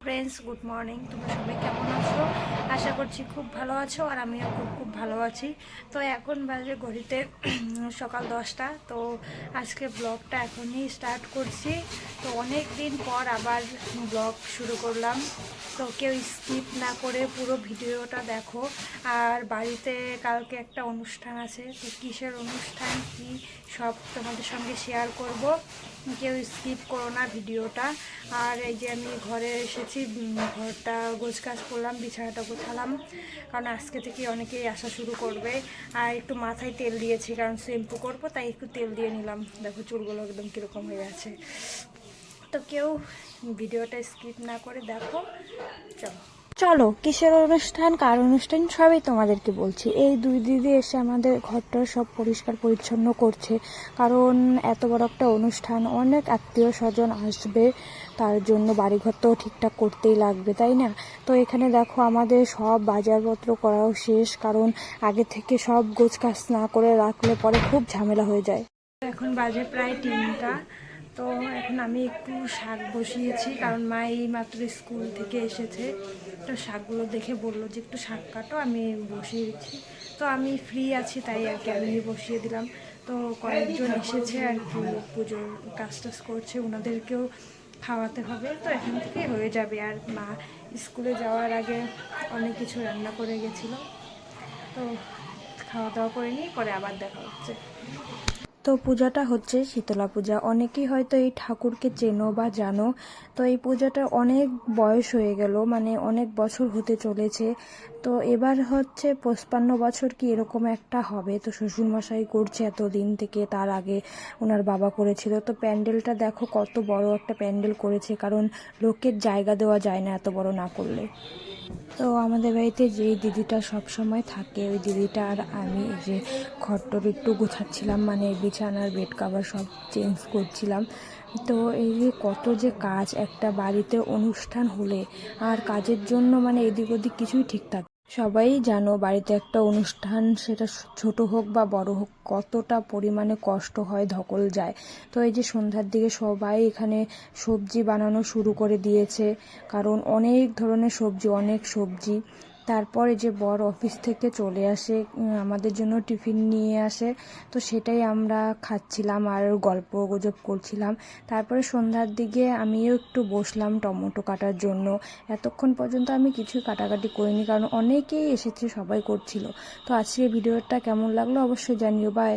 Friends good morning তোমরা সবাই কেমন আছো? আশা করছি খুব ভালো আছো আর আমিও খুব খুব ভালো আছি। তো এখন বাজে ঘড়িতে সকাল দশটা। তো আজকে ব্লগটা এখনই স্টার্ট করছি। তো অনেক দিন পর আবার ব্লগ শুরু করলাম। তো কেউ স্কিপ না করে পুরো ভিডিওটা দেখো। আর বাড়িতে কালকে একটা অনুষ্ঠান আছে। তো কিসের অনুষ্ঠান, কি সব তোমাদের সঙ্গে শেয়ার করব। কেউ স্কিপ করো না ভিডিওটা। আর এই যে আমি ঘরে এসেছি উম, ঘরটা গোছগাছ করলাম বিছানাটা গোছালাম। কারণ আজকে থেকে অনেকেই আসা শুরু করবে। আর একটু মাথায় তেল দিয়েছি কারণ শ্যাম্পু করব তাই একটু তেল দিয়ে নিলাম। দেখো চুলগুলো একদম কীরকম হয়ে আছে। তো কেউ ভিডিওটা স্কিপ না করে দেখো চলো। চলো, কিসের অনুষ্ঠান, কার অনুষ্ঠান, সবই তোমাদেরকে বলছি। এই দুই দিদি এসে আমাদের ঘরটা সব পরিষ্কার পরিচ্ছন্ন করছে। কারণ এত বড় একটা অনুষ্ঠান, অনেক আত্মীয় স্বজন আসবে, তার জন্য বাড়িঘর তো ঠিকঠাক করতেই লাগবে, তাই না? তো এখানে দেখো, আমাদের সব বাজারপত্র করাও শেষ, কারণ আগে থেকে সব গোছকাছ না করে রাখলে পরে খুব ঝামেলা হয়ে যায়। এখন বাজে প্রায় তিনটা। তো এখন আমি একটু শাক বসিয়েছি, কারণ মা এই মাত্র স্কুল থেকে এসেছে। তো শাকগুলো দেখে বলল যে, একটু শাক কাটো, আমি বসিয়েছি তো আমি ফ্রি আছি, তাই আর কি আমি বসিয়ে দিলাম। তো কয়েকজন এসেছে আর কি, পুজোর কাজ টাজ করছে ওনাদেরকেও খাওয়াতে হবে। তো এখান থেকে হয়ে যাবে। আর মা স্কুলে যাওয়ার আগে অনেক কিছু রান্না করে গেছিল। তো খাওয়া দাওয়া করে নিই পরে আবার দেখা হচ্ছে। তো পূজাটা হচ্ছে শীতলা পূজা। অনেকেই হয়তো এই ঠাকুরকে চেনো বা জানো, তো এই পূজাটা অনেক বয়স হয়ে গেল মানে অনেক বছর হতে চলেছে। তো এবার হচ্ছে পঁচপান্ন বছর কি এরকম একটা হবে? তো শ্বশুরমশাই করছে এত দিন থেকে, তার আগে ওনার বাবা করেছিল। তো প্যান্ডেলটা দেখো কত বড় একটা প্যান্ডেল করেছে, কারণ লোকের জায়গা দেওয়া যায় না এত বড় না করলে। তো আমাদের বাড়িতে যেই দিদিটা সব সময় থাকে, ওই দিদিটা আর আমি যে ঘরটর একটু গোছাচ্ছিলাম মানে বিছানার বেড কাভার সব চেঞ্জ করছিলাম। তো এই যে কত যে কাজ, একটা বাড়িতে অনুষ্ঠান হলে আর কাজের জন্য মানে এদিক ওদিক কিছুই ঠিক থাকে সবাই জানো বাড়িতে একটা অনুষ্ঠান, সেটা ছোট হোক বা বড় হোক, কতটা পরিমাণে কষ্ট হয়, ধকল যায়। তো এই যে সন্ধ্যার দিকে সবাই এখানে সবজি বানানো শুরু করে দিয়েছে, কারণ অনেক ধরনের সবজি, অনেক সবজি। তারপরে যে বর অফিস থেকে চলে আসে আমাদের জন্য টিফিন নিয়ে আসে, তো সেটাই আমরা খাচ্ছিলাম আর গল্প গুজব করছিলাম। তারপরে সন্ধ্যার দিকে আমিও একটু বসলাম টমেটো কাটার জন্য। এতক্ষণ পর্যন্ত আমি কিছুই কাটাকাটি করিনি, কারণ অনেকেই এসেছে, সবাই করছিল। তো আজকে ভিডিওটা কেমন লাগল অবশ্যই জানিও বাই